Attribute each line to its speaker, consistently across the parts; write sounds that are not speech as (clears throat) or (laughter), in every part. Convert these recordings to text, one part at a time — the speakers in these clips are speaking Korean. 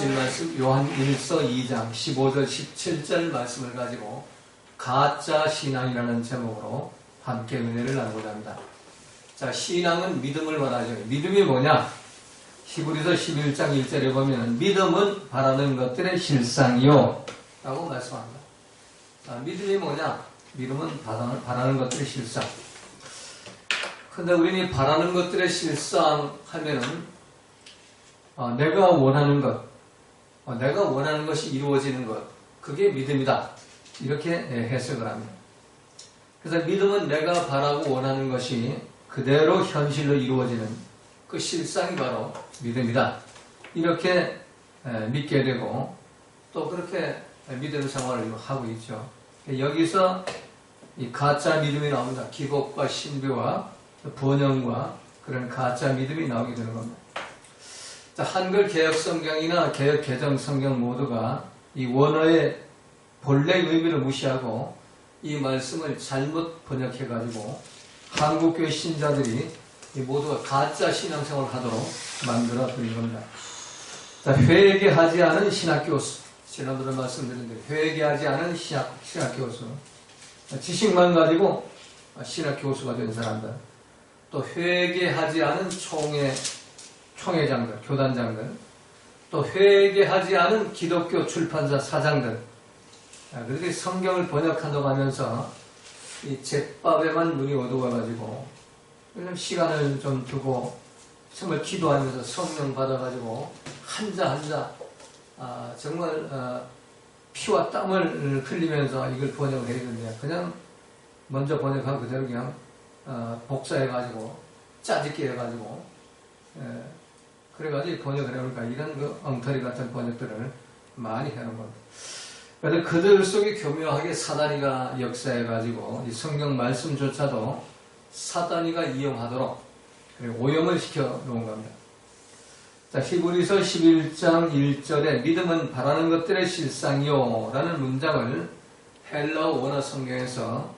Speaker 1: 주신 말씀 요한 1서 2장 15절 17절 말씀을 가지고 가짜 신앙이라는 제목으로 함께 은혜를 나누고자 합니다. 자, 신앙은 믿음을 말하죠. 믿음이 뭐냐? 히브리서 11장 1절에 보면 믿음은 바라는 것들의 실상이요 라고 말씀합니다. 자, 믿음이 뭐냐? 믿음은 바라는, 바라는 것들의 실상. 근데 우리는 이 바라는 것들의 실상 하면은 어, 내가 원하는 것, 어, 내가 원하는 것이 이루어지는 것, 그게 믿음이다. 이렇게 예, 해석을 합니다. 그래서 믿음은 내가 바라고 원하는 것이 그대로 현실로 이루어지는 그 실상이 바로 믿음이다. 이렇게 예, 믿게 되고 또 그렇게 믿음 생활을 하고 있죠. 여기서 이 가짜 믿음이 나옵니다. 기복과 신비와 번영과 그런 가짜 믿음이 나오게 되는 겁니다. 자, 한글 개혁 성경이나 개혁 개정 성경 모두가 이 원어의 본래 의미를 무시하고 이 말씀을 잘못 번역해 가지고 한국교회 신자들이 이 모두가 가짜 신앙생활을 하도록 만들어 드린 겁니다. 자, 회개하지 않은 신학교수. 지난번에 말씀드린 대로 회개하지 않은 신학, 신학교수. 지식만 가지고 신학교수가 된 사람들. 또 회개하지 않은 총회, 총회장 들, 교단장 들. 또 회개하지 않은 기독교 출판사 사장 들. 그들이 성경을 번역한다고 하면서 이 제밥에만 눈이 어두워가지고 시간을 좀 두고 정말 기도하면서 성령 받아가지고 한자 한자 아, 정말 어, 피와 땀을 흘리면서 이걸 번역을 해야 되는데 그냥 먼저 번역한 그대로 그냥 어, 복사해가지고 짜집기 해가지고 에, 그래가지고 번역을 해보니까 이런 그 엉터리 같은 번역들을 많이 해놓은 겁니다. 그래서 그들 속에 교묘하게 사단이가 역사해가지고 이 성경 말씀조차도 사단이가 이용하도록 오염을 시켜 놓은 겁니다. 자, 히브리서 11장 1절에 믿음은 바라는 것들의 실상이요 라는 문장을 헬러 원어 성경에서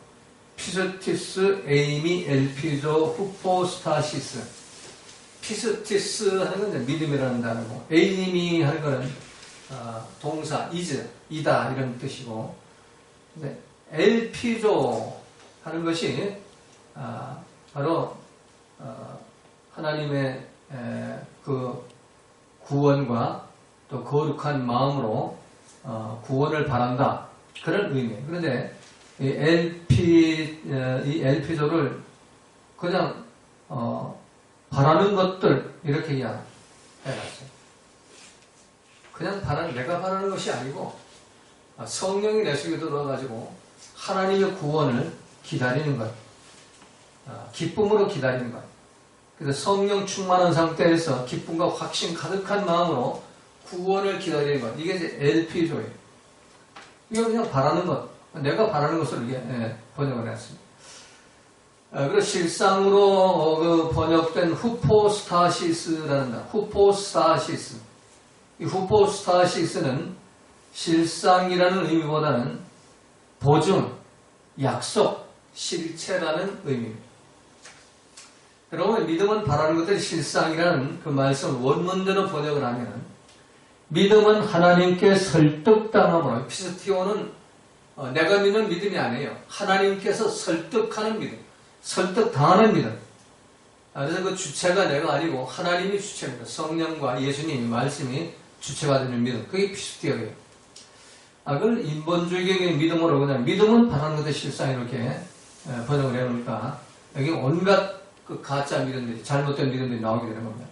Speaker 1: 피스티스 에이미 엘피조 후포스타시스 피스티스 하는 건 믿음이라는 단어고 에이미 하는 거는 어, 동사 이즈 이다 이런 뜻이고 네, 엘피조 하는 것이 아, 바로 어, 하나님의 에, 그 구원과 또 거룩한 마음으로 어, 구원을 바란다 그런 의미. 그런데 이 LP 이 LP조를 그냥 어, 바라는 것들 이렇게 그냥 해놨어요. 그냥 바라는 내가 바라는 것이 아니고 아, 성령이 내 속에 들어와가지고 하나님의 구원을 기다리는 것, 아, 기쁨으로 기다리는 것. 그래서 성령 충만한 상태에서 기쁨과 확신 가득한 마음으로 구원을 기다리는 것. 이게 LP조예요. 이거 그냥 바라는 것. 내가 바라는 것을 예, 번역을 했습니다. 아, 그리고 실상으로 어, 그 번역된 후포스타시스라는 단, 후포스타시스. 이 후포스타시스는 실상이라는 의미보다는 보증, 약속, 실체라는 의미입니다. 여러분, 믿음은 바라는 것들이 실상이라는 그 말씀을 원문대로 번역을 하면 믿음은 하나님께 설득당함으로 피스티오는 어, 내가 믿는 믿음이 아니에요. 하나님께서 설득하는 믿음, 설득당하는 믿음. 아, 그래서 그 주체가 내가 아니고 하나님이 주체입니다. 성령과 예수님이 말씀이 주체가 되는 믿음. 그게 피스티오예요. 아, 그걸 인본주의적인 믿음으로 그냥 믿음은 바라는 것의 실상 이렇게 번역을 해놓으니까 여기 온갖 그 가짜 믿음들이 잘못된 믿음들이 나오게 되는 겁니다.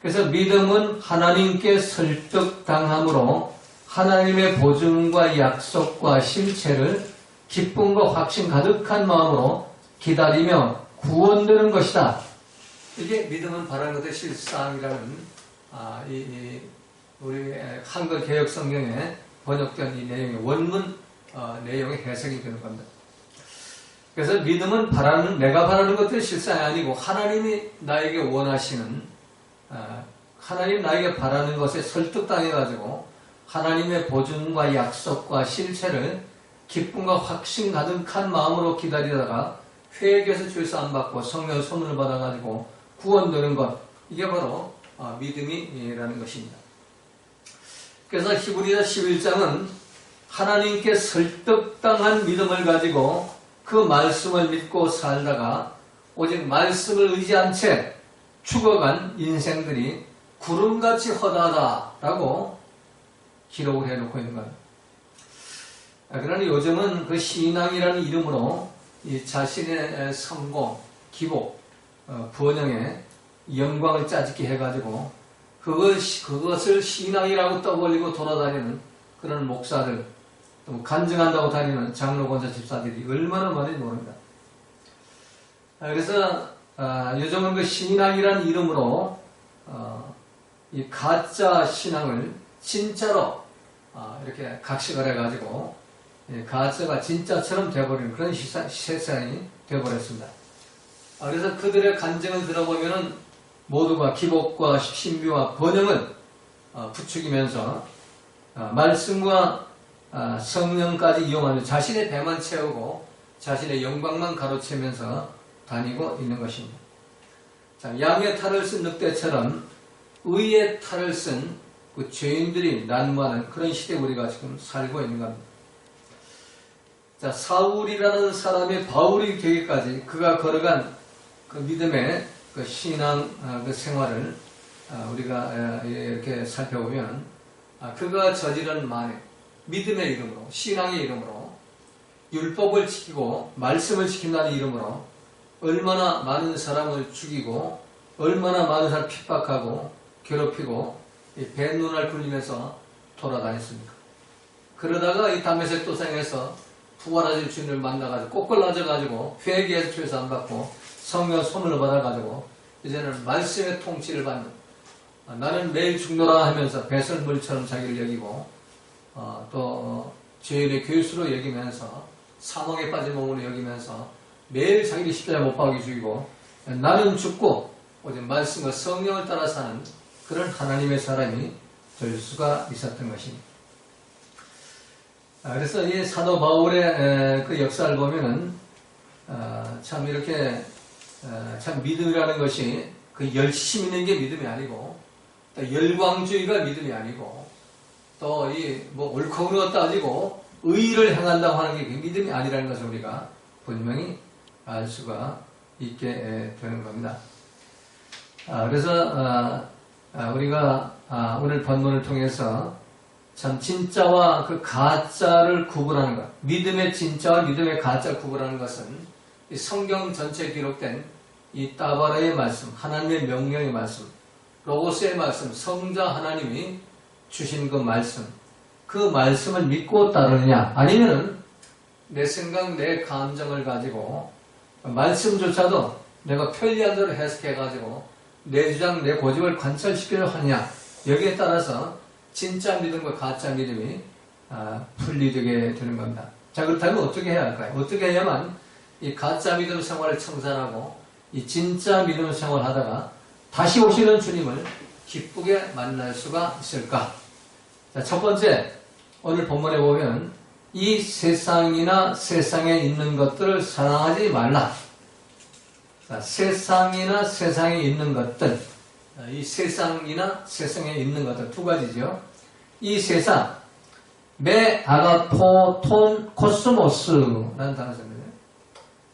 Speaker 1: 그래서 믿음은 하나님께 설득당함으로 하나님의 보증과 약속과 실체를 기쁨과 확신 가득한 마음으로 기다리며 구원되는 것이다. 이게 믿음은 바라는 것의 실상이라는 아, 이, 이 우리 한글 개혁 성경에 번역된 이 내용의 원문 어, 내용의 해석이 되는 겁니다. 그래서 믿음은 바라는 내가 바라는 것들이 실상이 아니고 하나님이 나에게 원하시는 어, 하나님 나에게 바라는 것에 설득당해 가지고 하나님의 보증과 약속과 실체를 기쁨과 확신 가득한 마음으로 기다리다가 회개해서 주에서 안 받고 성령 선물을 받아가지고 구원되는 것 이게 바로 어, 믿음이라는 것입니다. 그래서 히브리서 11장은 하나님께 설득당한 믿음을 가지고 그 말씀을 믿고 살다가 오직 말씀을 의지한 채 죽어간 인생들이 구름같이 허다하다라고 기록을 해놓고 있는 거예요. 아, 그러나 요즘은 그 신앙이라는 이름으로 이 자신의 성공, 기복, 어, 번영에 영광을 짜집게 해가지고 그것, 그것을 신앙이라고 떠벌리고 돌아다니는 그런 목사들, 또 간증한다고 다니는 장로, 권사, 집사들이 얼마나 많이 모릅니다. 아, 그래서 아, 요즘은 그 신앙이라는 이름으로 어, 이 가짜 신앙을 진짜로 아, 이렇게 각식을 해가지고 예, 가짜가 진짜처럼 돼버리는 그런 시사, 세상이 돼버렸습니다. 아, 그래서 그들의 간증을 들어보면은 모두가 기복과 신비와 번영을 어, 부추기면서 어, 말씀과 아, 성령까지 이용하는 자신의 배만 채우고 자신의 영광만 가로채면서 다니고 있는 것입니다. 자, 양의 탈을 쓴 늑대처럼 의의 탈을 쓴 그 죄인들이 난무하는 그런 시대에 우리가 지금 살고 있는 겁니다. 자, 사울이라는 사람이 바울이 되기까지 그가 걸어간 그 믿음의 그 신앙 어, 그 생활을 어, 우리가 에, 이렇게 살펴보면 아, 그가 저지른 만에 믿음의 이름으로 신앙의 이름으로 율법을 지키고 말씀을 지킨다는 이름으로 얼마나 많은 사람을 죽이고 얼마나 많은 사람을 핍박하고 괴롭히고 이 뱃눈을 굴리면서 돌아다녔습니까? 그러다가 이 담에색 도상에서 부활하신 주님을 만나가지고 꼬끌라져가지고 회개해서 죄서 안 받고 성령 선물을 받아가지고 이제는 말씀의 통치를 받는 아, 나는 매일 죽노라 하면서 배설물처럼 자기를 여기고 어, 또 어, 죄인의 교수로 여기면서 사망에 빠진 몸으로 여기면서 매일 자기를 십자가 못 박이 죽이고 나는 죽고 오직 말씀과 성령을 따라 사는 그런 하나님의 사람이 될 수가 있었던 것입니다. 아, 그래서 이 사도 바울의 그 역사를 보면은 아, 참 이렇게 아, 참 믿음이라는 것이 그 열심 있는 게 믿음이 아니고 또 열광주의가 믿음이 아니고 또 이 뭐 옳고 그르고 따지고 의를 행한다고 하는 게 믿음이 아니라는 것을 우리가 분명히 알 수가 있게 되는 겁니다. 그래서 우리가 오늘 본문을 통해서 참 진짜와 그 가짜를 구분하는 것, 믿음의 진짜와 믿음의 가짜를 구분하는 것은 성경 전체에 기록된 이 따바라의 말씀, 하나님의 명령의 말씀, 로고스의 말씀, 성자 하나님이 주신 그 말씀, 그 말씀을 믿고 따르느냐, 아니면은 내 생각, 내 감정을 가지고 말씀조차도 내가 편리한 대로 해석해가지고 내 주장, 내 고집을 관철시키려 하느냐, 여기에 따라서 진짜 믿음과 가짜 믿음이 아, 분리되게 되는 겁니다. 자 그렇다면 어떻게 해야 할까요? 어떻게 해야만 이 가짜 믿음 생활을 청산하고 이 진짜 믿음 생활을 하다가 다시 오시는 주님을 기쁘게 만날 수가 있을까? 자, 첫 번째 오늘 본문에 보면 이 세상이나 세상에 있는 것들을 사랑하지 말라. 자, 세상이나 세상에 있는 것들 아, 이 세상이나 세상에 있는 것들 두 가지죠. 이 세상, 메, 아가포, 톤, 코스모스라는 단어 씁니다.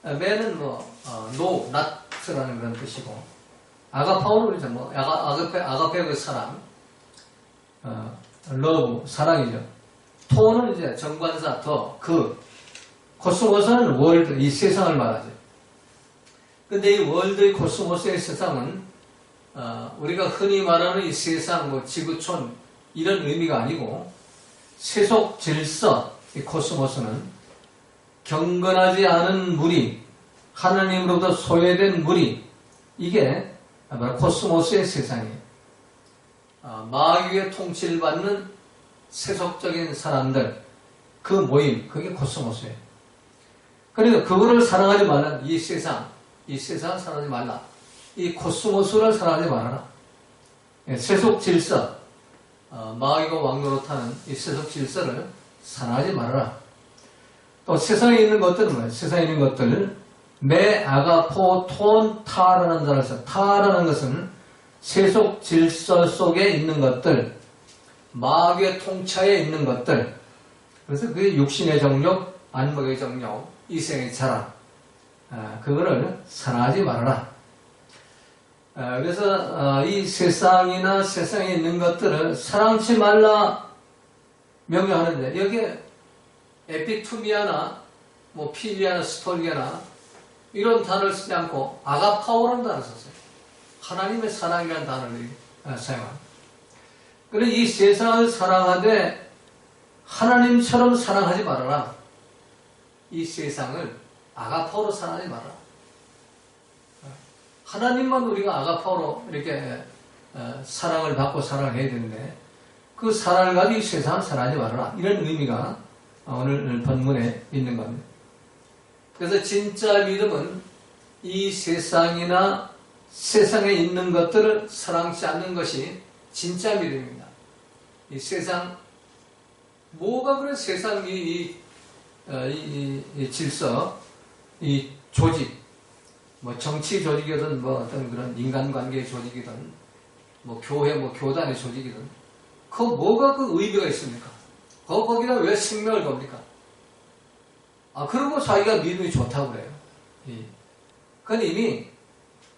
Speaker 1: 아, 메는 뭐, 어, 노, 낫라는 그런 뜻이고, 아가파오는 그죠. 뭐, 아가, 아가페, 아가페 그 사람, 어, 러브, 사랑이죠. 톤은 이제 정관사, 더, 그, 코스모스는 월드, 이 세상을 말하죠. 근데 이 월드의 코스모스의 세상은 어, 우리가 흔히 말하는 이 세상, 뭐 지구촌 이런 의미가 아니고 세속 질서, 이 코스모스는 경건하지 않은 무리, 하나님으로부터 소외된 무리, 이게 바로 코스모스의 세상이에요. 어, 마귀의 통치를 받는 세속적인 사람들, 그 모임, 그게 코스모스예요. 그러니까 그거를 사랑하지 말라. 이 세상, 이 세상 사랑하지 말라. 이 코스모스를 사랑하지 말아라. 예, 세속 질서, 어, 마귀가 왕노릇하는 이 세속 질서를 사랑하지 말아라. 또 세상에 있는 것들은 뭐예요? 세상에 있는 것들, 메, 아가, 포, 톤, 타라는 단어를 써. 타라는 것은 세속 질서 속에 있는 것들, 마귀의 통차에 있는 것들. 그래서 그게 육신의 정욕, 안목의 정욕, 이생의 자랑. 아, 그거를 사랑하지 말아라. 아, 그래서 아, 이 세상이나 세상에 있는 것들을 사랑치 말라 명령하는데 여기에 에피투미아나 뭐 필리아나 스톨리아나 이런 단어를 쓰지 않고 아가파오라는 단어를 썼어요. 하나님의 사랑이라는 단어를 아, 사용합니다. 이 세상을 사랑하되 하나님처럼 사랑하지 말아라. 이 세상을 아가파오로 사랑하지 말아라. 하나님만 우리가 아가파오로 이렇게 어, 사랑을 받고 사랑을 해야 되는데 그 사랑을 가지고 이 세상을 사랑하지 말아라. 이런 의미가 오늘 본문에 있는 겁니다. 그래서 진짜 믿음은 이 세상이나 세상에 있는 것들을 사랑치 않는 것이 진짜 믿음입니다. 이 세상, 뭐가 그래 세상 이, 이, 어, 이, 이 질서, 이 조직, 뭐 정치 조직이든 뭐 어떤 그런 인간관계 조직이든 뭐 교회 뭐 교단의 조직이든 그 뭐가 그 의미가 있습니까? 거 거기다 왜 생명을 겁니까? 아 그러고 자기가 믿음이 좋다고 그래요. 예. 그건 이미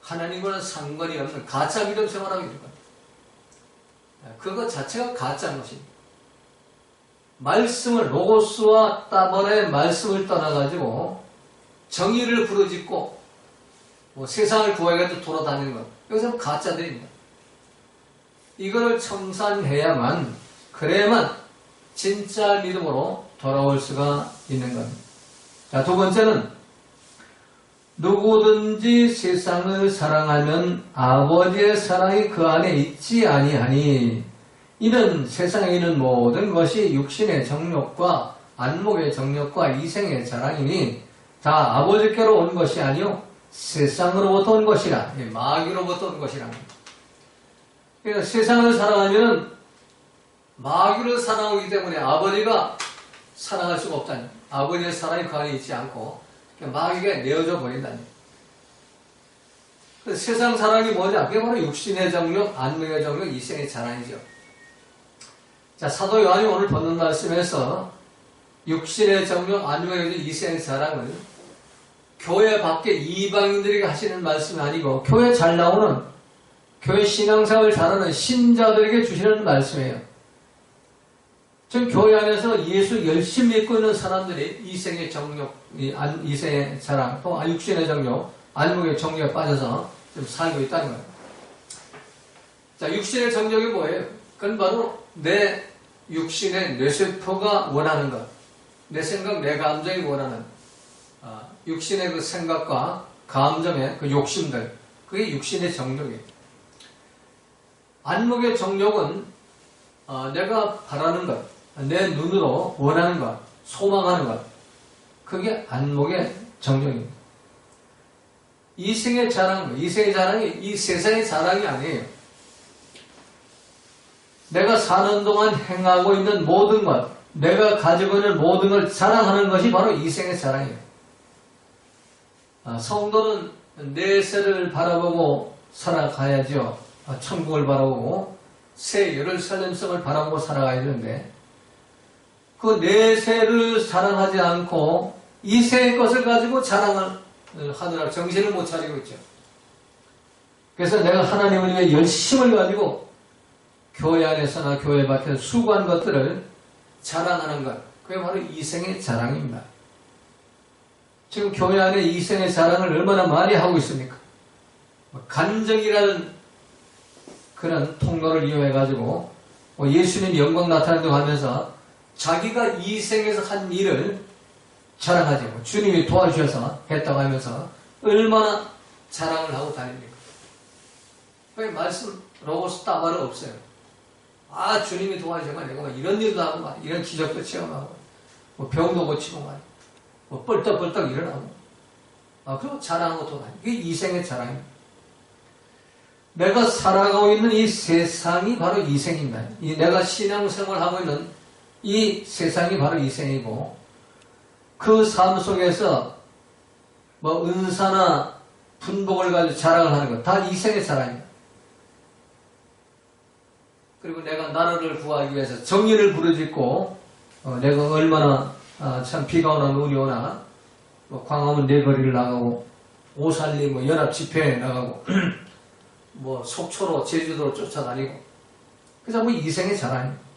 Speaker 1: 하나님과는 상관이 없는 가짜 믿음 생활하고 있는 겁니다. 그거 자체가 가짜인 것입니다. 말씀을 로고스와 따번의 말씀을 떠나가지고 정의를 부르짖고 뭐 세상을 구하기도 돌아다니는 것 이것은 가짜들입니다. 이거를 청산해야만 그래야만 진짜 믿음으로 돌아올 수가 있는 겁니다. 자, 두 번째는 누구든지 세상을 사랑하면 아버지의 사랑이 그 안에 있지 아니하니 이는 세상에 있는 모든 것이 육신의 정욕과 안목의 정욕과 이생의 자랑이니 다 아버지께로 온 것이 아니요 세상으로부터 온 것이라 예, 마귀로부터 온 것이라 그러니까 세상을 사랑하면 마귀를 사랑하기 때문에 아버지가 사랑할 수가 없다니 아버지의 사랑이 그 안에 있지 않고 마귀가 내어져 버린다니. 그 세상 사랑이 뭐냐? 그게 바로 육신의 정력, 안명의 정력, 이생의 자랑이죠. 자, 사도 요한이 오늘 받는 말씀에서 육신의 정력, 안명의 정력, 이생의 자랑을 교회 밖에 이방인들에게 하시는 말씀이 아니고 교회 잘 나오는 교회 신앙생활 잘하는 신자들에게 주시는 말씀이에요. 지금 교회 안에서 예수 열심히 믿고 있는 사람들이 이생의 정욕, 이생의 자랑, 또 육신의 정욕, 안목의 정욕에 빠져서 좀 살고 있다는 거예요. 자, 육신의 정욕이 뭐예요? 그건 바로 내 육신의 뇌세포가 원하는 것, 내 생각, 내 감정이 원하는 아, 육신의 그 생각과 감정의 그 욕심들, 그게 육신의 정욕이에요. 안목의 정욕은 어, 내가 바라는 것, 내 눈으로 원하는 것, 소망하는 것, 그게 안목의 정령입니다. 이생의 자랑, 이생의 자랑이 이 세상의 자랑이 아니에요. 내가 사는 동안 행하고 있는 모든 것, 내가 가지고 있는 모든 걸 자랑하는 것이 바로 이생의 자랑이에요. 아, 성도는 내세를 바라보고 살아가야죠. 아, 천국을 바라보고 새 예루살렘성을 바라보고 살아가야 되는데 그 내세를 사랑하지 않고 이세의 것을 가지고 자랑을 하느라 정신을 못 차리고 있죠. 그래서 내가 하나님을 위해 열심을 가지고 교회 안에서나 교회 밖에서 수고한 것들을 자랑하는 것. 그게 바로 이생의 자랑입니다. 지금 교회 안에 이생의 자랑을 얼마나 많이 하고 있습니까? 뭐 간정이라는 그런 통로를 이용해가지고 뭐 예수님 영광 나타난다고 하면서 자기가 이 생에서 한 일을 자랑하지 뭐 주님이 도와주셔서 했다고 하면서 얼마나 자랑을 하고 다닙니까? 그 말씀 로고스 따발은 없어요. 아 주님이 도와주셔서 내가 뭐 이런 일도 하고 막 이런 기적도 체험하고 뭐 병도 고치고 막 뭐 뻘떡뻘떡 일어나고 아 그리고 자랑하고 또 다니고 이게 이생의 자랑입니다. 내가 살아가고 있는 이 세상이 바로 이생입니다. 이 내가 신앙생활 하고 있는 이 세상이 바로 이 생이고 그 삶 속에서 뭐 은사나 분복을 가지고 자랑을 하는 것 다 이생의 자랑입니다. 그리고 내가 나라를 구하기 위해서 정의를 부르짖고 어, 내가 얼마나 아, 참 비가 오나 눈이 오나 뭐 광화문 내거리를 나가고 오산리 뭐 연합 집회에 나가고 (clears throat) 뭐 속초로 제주도로 쫓아다니고 그래서 뭐 이생의 자랑이에요.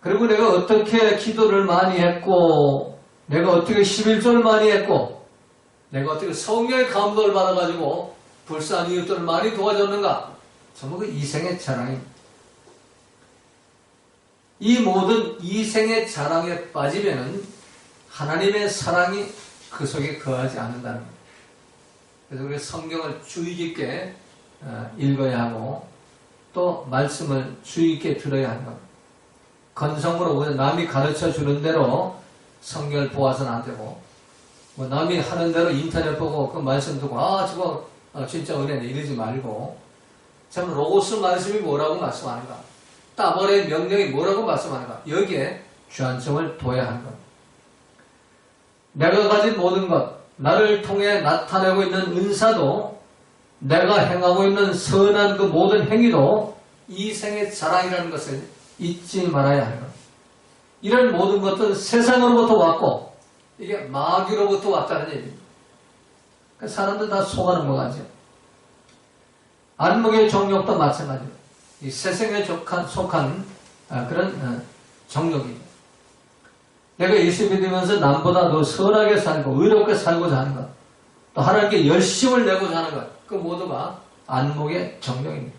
Speaker 1: 그리고 내가 어떻게 기도를 많이 했고 내가 어떻게 11조를 많이 했고 내가 어떻게 성령의 감동을 받아가지고 불쌍한 이웃들을 많이 도와줬는가 전부 그 이생의 자랑입니다. 이 모든 이생의 자랑에 빠지면은 하나님의 사랑이 그 속에 거하지 않는다는 거예요. 그래서 우리 성경을 주의 깊게 어, 읽어야 하고 또 말씀을 주의 깊게 들어야 하는. 건성으로 남이 가르쳐 주는 대로 성경을 보아서는 안 되고 뭐 남이 하는 대로 인터넷 보고 그 말씀 듣고 아 저거 어, 진짜 은혜네 이러지 말고 참 로고스 말씀이 뭐라고 말씀하는가 따벌의 명령이 뭐라고 말씀하는가 여기에 주안점을 둬야 하는 것 내가 가진 모든 것 나를 통해 나타내고 있는 은사도 내가 행하고 있는 선한 그 모든 행위도 이 생의 자랑이라는 것을 잊지 말아야 하는 것. 이런 모든 것들은 세상으로부터 왔고 이게 마귀로부터 왔다는 얘기입니다. 그 사람들 다 속아는 거 같죠. 안목의 정욕도 마찬가지로 이 세상에 속한, 속한 아, 그런 어, 정욕이죠. 내가 예수 믿으면서 남보다 더 선하게 살고 의롭게 살고자 하는 것, 또 하나님께 열심을 내고자 하는 것, 그 모두가 안목의 정령입니다.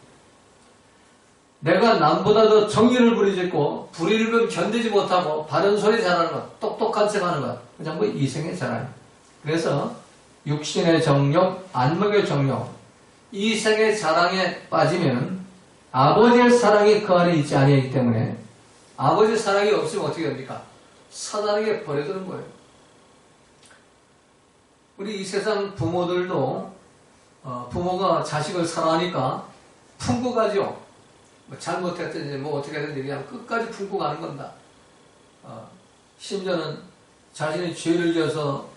Speaker 1: 내가 남보다 더 정의를 부리짖고 불의를 견디지 못하고 바른 소리 잘하는 것, 똑똑한 척하는 것, 그 전부 이생의 자랑. 그래서 육신의 정력, 안목의 정력, 이생의 자랑에 빠지면 아버지의 사랑이 그 안에 있지 아니하기 때문에 아버지의 사랑이 없으면 어떻게 됩니까? 사단에게 버려두는 거예요. 우리 이 세상 부모들도 어, 부모가 자식을 사랑하니까 품고 가죠. 뭐 잘못했든지 뭐 어떻게 했든지 그냥 끝까지 품고 가는 겁니다. 어, 심지어는 자신이 죄를 지어서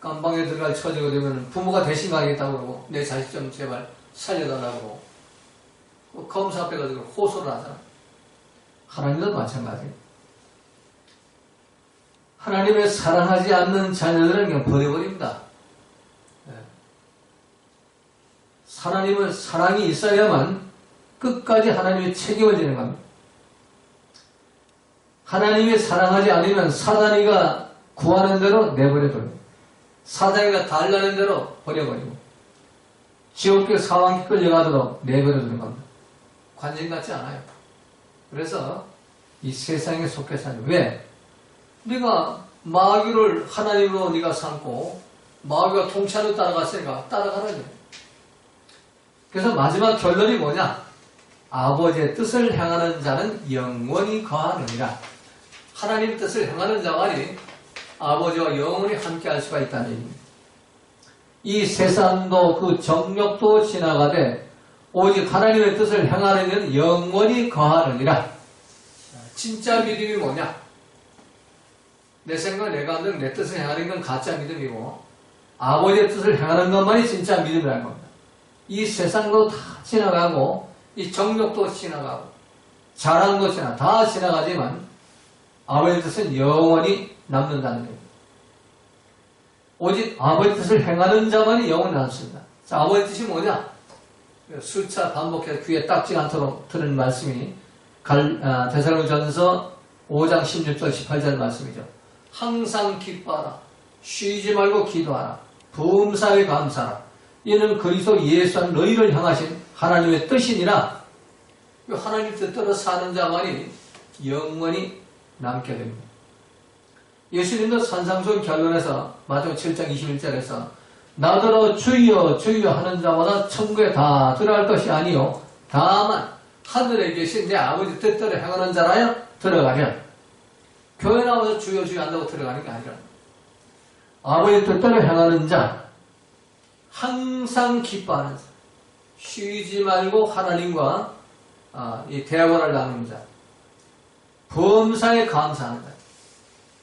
Speaker 1: 깜방에 들어갈 처지가 되면 부모가 대신 가겠다고 그러고 내 자식 좀 제발 살려달라고 검사 앞에 가지고 호소를 하잖아. 하나님도 마찬가지예요. 하나님의 사랑하지 않는 자녀들은 그냥 버려버립니다. 예. 하나님은 사랑이 있어야만 끝까지 하나님의 책임을 지는 겁니다. 하나님이 사랑하지 않으면 사단이가 구하는 대로 내버려둬요. 사단이가 달라는 대로 버려버리고 지옥길 사왕길 끌려가도록 내버려두는 겁니다. 관심 갖지 않아요. 그래서 이 세상에 속해 사는 왜? 네가 마귀를 하나님으로 네가 삼고 마귀가 통찰로 따라갔으니까 거예요. 그래서 마지막 결론이 뭐냐? 아버지의 뜻을 행하는 자는 영원히 거하느니라. 하나님의 뜻을 행하는 자만이 아버지와 영원히 함께 할 수가 있다는 얘기입니다. 이 세상도 그 정력도 지나가되 오직 하나님의 뜻을 행하는 자는 영원히 거하느니라. 진짜 믿음이 뭐냐? 내 생각, 내가 하는 내 뜻을 행하는 건 가짜 믿음이고 아버지의 뜻을 행하는 것만이 진짜 믿음이라는 겁니다. 이 세상도 다 지나가고 이 정력도 지나가고 자랑도 지나 다 지나가지만 아버지의 뜻은 영원히 남는다는 겁니다. 오직 아버지 뜻을 행하는 자만이 영원히 남습니다. 자, 아버지 뜻이 뭐냐? 수차 반복해서 귀에 딱지 않도록 들은 말씀이 갈, 아, 대사로전서 5장 16절 18절 말씀이죠. 항상 기뻐하라. 쉬지 말고 기도하라. 범사에 감사하라. 이는 그리스도 예수 한 너희를 향하신 하나님의 뜻이니라. 하나님 뜻대로 사는 자만이 영원히 남게 됩니다. 예수님도 산상수훈 결론에서 마지막 7장 21절에서 나더러 주여 주여 하는 자마다 천국에 다 들어갈 것이 아니요 다만 하늘에 계신 내 아버지 뜻대로 행하는 자라야 들어가면 교회 나와서 주여 주여 한다고 들어가는 게 아니라 아버지 뜻대로 행하는 자 항상 기뻐하는 자 쉬지 말고 하나님과 아, 이 대화를 나누는 자 범사에 감사하는 자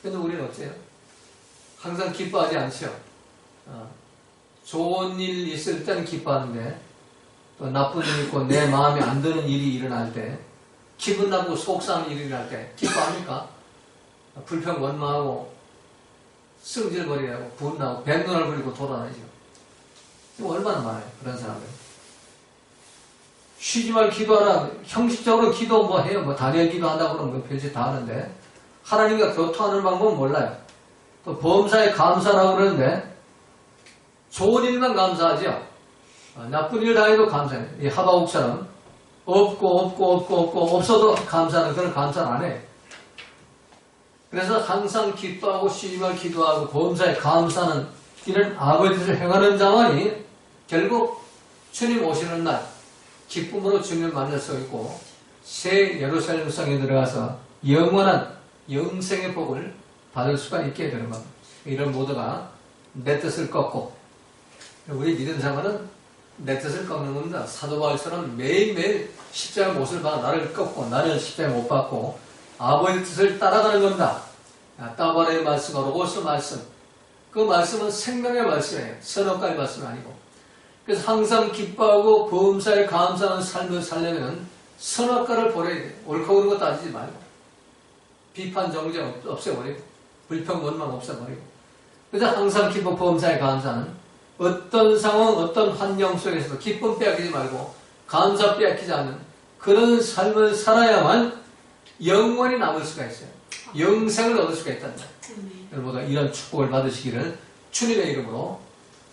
Speaker 1: 근데 우리는 어째요? 항상 기뻐하지 않죠. 어, 좋은 일 있을 때는 기뻐하는데 또 나쁜 일 있고 내 마음에 안 드는 일이 일어날 때 기분 나쁘고 속상한 일이 일어날 때 기뻐합니까? 불평 원망하고 승질거리고 분나고 백눈을 부리고 돌아다니죠. 얼마나 많아요 그런 사람들. 쉬지 말 기도하라. 형식적으로 기도 뭐 해요. 뭐 단일 기도한다고 그러면 뭐 별짓 다 하는데 하나님과 교통하는 방법은 몰라요. 또 범사에 감사라고 그러는데 좋은 일만 감사하죠. 아, 나쁜 일 당해도 감사해요. 이 하바국처럼 없고 없고 없고 없고 없어도 감사하는 그런 감사를 안 해요. 그래서 항상 기뻐하고 말 기도하고 범사에 감사하는 이런 아버지를 행하는 자만이 결국 주님 오시는 날 기쁨으로 주님을 만날 수 있고 새 예루살렘 성에 들어가서 영원한 영생의 복을 받을 수가 있게 되는 겁니다. 이런 모두가 내 뜻을 꺾고 우리 믿은 자만은 내 뜻을 꺾는 겁니다. 사도 바울처럼 매일매일 십자가 못을 받아 나를 꺾고 나를 십자가 못 받고 아버지 뜻을 따라가는 겁니다. 아, 따바레의 말씀, 로고스 말씀. 그 말씀은 생명의 말씀이에요. 선악과의 말씀이 아니고. 그래서 항상 기뻐하고 보험사에 감사하는 삶을 살려면 선악과를 버려야 돼요. 옳고 그른 거 따지지 말고. 비판 정죄 없- 없애버리고. 불평 원망 없애버리고. 그래서 항상 기뻐 보험사에 감사하는 어떤 상황, 어떤 환경 속에서도 기쁨 빼앗기지 말고 감사 빼앗기지 않는 그런 삶을 살아야만 영원히 남을 수가 있어요. 영생을 얻을 수가 있단다. 여러분 모두 이런 축복을 받으시기를 주님의 이름으로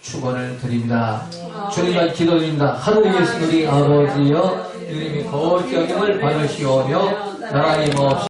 Speaker 1: 축원을 드립니다. 주님만 기도드립니다. 하늘에 계신 우리 아버지여 이름이 거룩히 여김을 받으시오며 나라님 없이